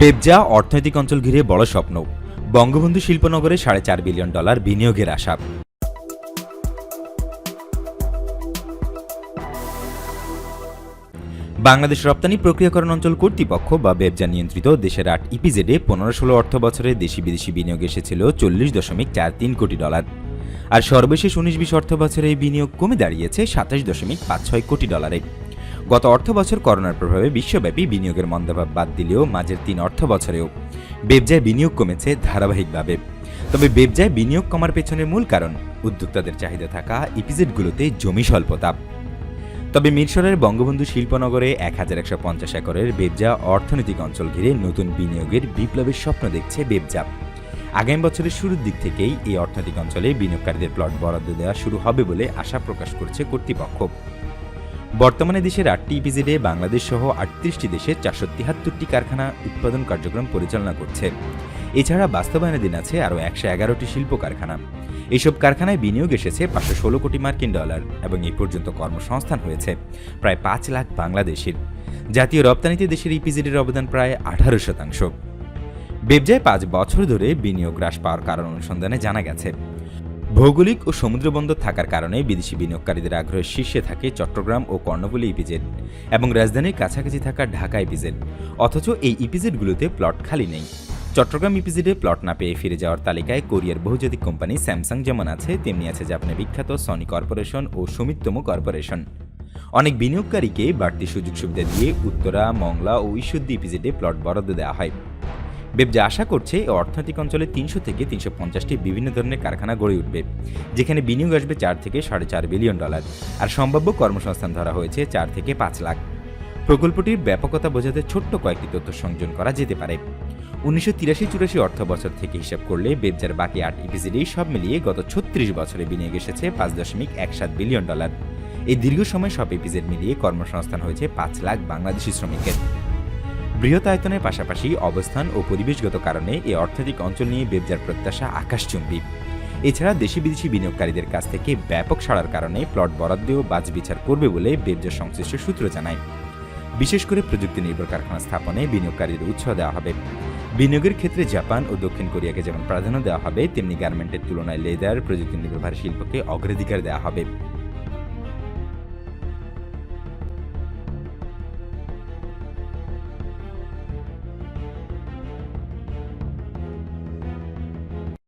বেবজা অর্থনৈতিক অঞ্চল ঘিরে বড় স্বপ্ন। বঙ্গবন্ধু শিল্পনগরে সাড়ে চার বিলিয়ন ডলার বিনিয়োগের আশা। বাংলাদেশ রপ্তানি প্রক্রিয়াকরণ অঞ্চল কর্তৃপক্ষ বা বেবজা নিয়ন্ত্রিত দেশের আট ইপিজেডে পনেরো ষোলো অর্থ বছরে দেশি বিদেশি বিনিয়োগ এসেছিল চল্লিশ দশমিক চার তিন কোটি ডলার। আর সর্বশেষ উনিশ বিশ অর্থ বছরে এই বিনিয়োগ কমে দাঁড়িয়েছে সাতাশ দশমিক পাঁচ ছয় কোটি ডলারে। গত অর্থ বছর করোনার প্রভাবে বিশ্বব্যাপী বিনিয়োগের মন্দাভাব বাদ দিলেও মাঝের তিন অর্থ বছরেও বেবজায় বিনিয়োগ কমেছে ধারাবাহিকভাবে। তবে বেবজায় বিনিয়োগ কমার পেছনের মূল কারণ উদ্যোক্তাদের চাহিদা থাকা ইপিজেডগুলোতে জমি স্বল্পতা। তবে মিরসরের বঙ্গবন্ধু শিল্পনগরে এক হাজার একশো পঞ্চাশ একরের বেবজা অর্থনৈতিক অঞ্চল ঘিরে নতুন বিনিয়োগের বিপ্লবের স্বপ্ন দেখছে বেবজা আগামী বছরের শুরুর দিক থেকেই এই অর্থনৈতিক অঞ্চলে বিনিয়োগকারীদের প্লট বরাদ্দ দেওয়া শুরু হবে বলে আশা প্রকাশ করছে কর্তৃপক্ষ। বর্তমানে দেশের আটটি ইপিজেডে বাংলাদেশ সহ আটত্রিশটি দেশের চারশো তিয়াত্তরটি কারখানা উৎপাদন কার্যক্রম পরিচালনা করছে। এছাড়া বাস্তবায়নাধীন আছে আরও একশো এগারোটি শিল্প কারখানা। এইসব কারখানায় বিনিয়োগ এসেছে পাঁচশো ষোলো কোটি মার্কিন ডলার এবং এ পর্যন্ত কর্মসংস্থান হয়েছে প্রায় পাঁচ লাখ বাংলাদেশের। জাতীয় রপ্তানিতে দেশের ইপিজেডের অবদান প্রায় আঠারো শতাংশ। বেবজায় পাঁচ বছর ধরে বিনিয়োগ হ্রাস পাওয়ার কারণ অনুসন্ধানে জানা গেছে। ভৌগোলিক ও সমুদ্রবন্দর থাকার কারণে বিদেশি বিনিয়োগকারীদের আগ্রহের শীর্ষে থাকে চট্টগ্রাম ও কর্ণফুলী ইপিজেড, এবং রাজধানীর কাছাকাছি থাকা ঢাকা ইপিজেড। অথচ এই ইপিজেডগুলোতে প্লট খালি নেই। চট্টগ্রাম ইপিজেডে প্লট না পেয়ে ফিরে যাওয়ার তালিকায় কোরিয়ার বহুজাতিক কোম্পানি স্যামসাং যেমন আছে, তেমনি আছে জাপানের বিখ্যাত সনি কর্পোরেশন ও সুমিতম কর্পোরেশন। অনেক বিনিয়োগকারীকে বাড়তি সুযোগ সুবিধা দিয়ে উত্তরা, মংলা ও ঈশ্বরদী ইপিজেডে প্লট বরাদ্দ দেওয়া হয়। বেবজা আশা করছে অর্থনৈতিক অঞ্চলে তিনশো থেকে তিনশো পঞ্চাশটি বিভিন্ন ধরনের কারখানা গড়ে উঠবে, যেখানে বিনিয়োগ আসবে চার থেকে সাড়ে চার বিলিয়ন ডলার আর সম্ভাব্য কর্মসংস্থান ধরা হয়েছে চার থেকে পাঁচ লাখ। প্রকল্পটির ব্যাপকতা বোঝাতে ছোট্ট কয়েকটি তথ্য সংযোজন করা যেতে পারে। উনিশশো তিরাশি চুরাশি অর্থ বছর থেকে হিসাব করলে বেবজার বাকি আট ইপিসিডি সব মিলিয়ে গত ছত্রিশ বছরে বিনিয়োগ এসেছে পাঁচ দশমিক এক সাত বিলিয়ন ডলার। এই দীর্ঘ সময় সব ইপিজেড মিলিয়ে কর্মসংস্থান হয়েছে পাঁচ লাখ বাংলাদেশি শ্রমিকের। বৃহৎ আয়তনের পাশাপাশি অবস্থান ও পরিবেশগত কারণে এই অর্থনৈতিক অঞ্চল নিয়ে বেবজার প্রত্যাশা আকাশচুম্বী। এছাড়া দেশি বিদেশি বিনিয়োগকারীদের কাছ থেকে ব্যাপক সাড়ার কারণে প্লট বরাদ্দেও বাজবিচার করবে বলে বেবজার সংশ্লিষ্ট সূত্র জানায়। বিশেষ করে প্রযুক্তি নির্ভর কারখানা স্থাপনে বিনিয়োগকারীদের উৎসাহ দেওয়া হবে। বিনিয়োগের ক্ষেত্রে জাপান ও দক্ষিণ কোরিয়াকে যেমন প্রাধান্য দেওয়া হবে, তেমনি গার্মেন্টের তুলনায় লেদার প্রযুক্তি নির্ভর শিল্পকে অগ্রাধিকার দেওয়া হবে।